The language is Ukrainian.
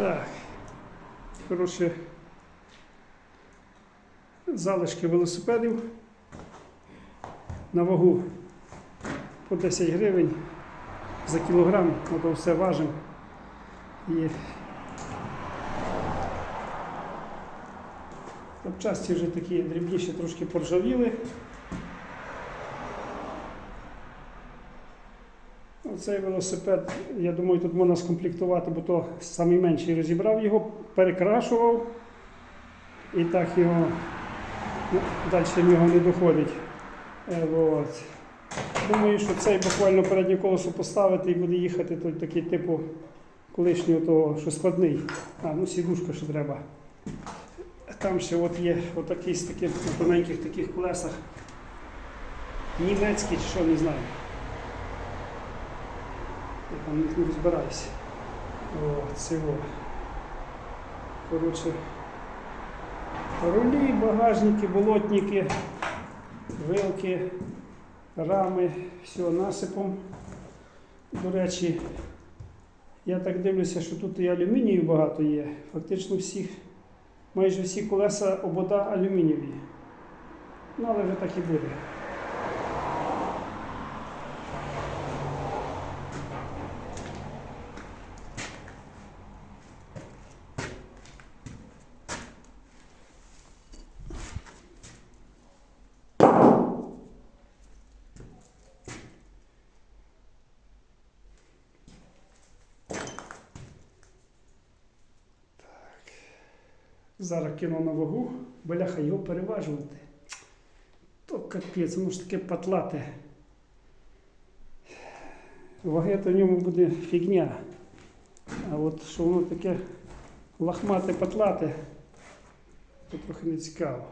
Так. Коротше, залишки велосипедів на вагу по 10 гривень за кілограм, ну то все важимо. І запчасті вже такі дрібніші трошки поржавіли. Оцей велосипед, я думаю, тут можна скомплектувати, бо то найменший розібрав його, перекрашував і так його ну, далі нього не доходить. Е, от. Думаю, що цей буквально переднє колесо поставити і буде їхати той такий типу колишнього того, що складний. А, ну сідушка ще треба. Там ще от є отакий з таких тоненьких таких колесах. Німецький чи що, не знаю. Там не розбираюся. О, цього. Коротше. Рулі, багажники, болотники, вилки, рами, все насипом. До речі, я так дивлюся, що тут і алюмінію багато є. Фактично всіх, майже всі колеса обода алюмінієві. Ну, але вже так і буде. Зараз кину на вагу, бляха, його переважувати. То капець, воно ж таке патлате. Ваги то в ньому буде фігня. А от що воно таке лахмате патлате, то трохи не цікаво.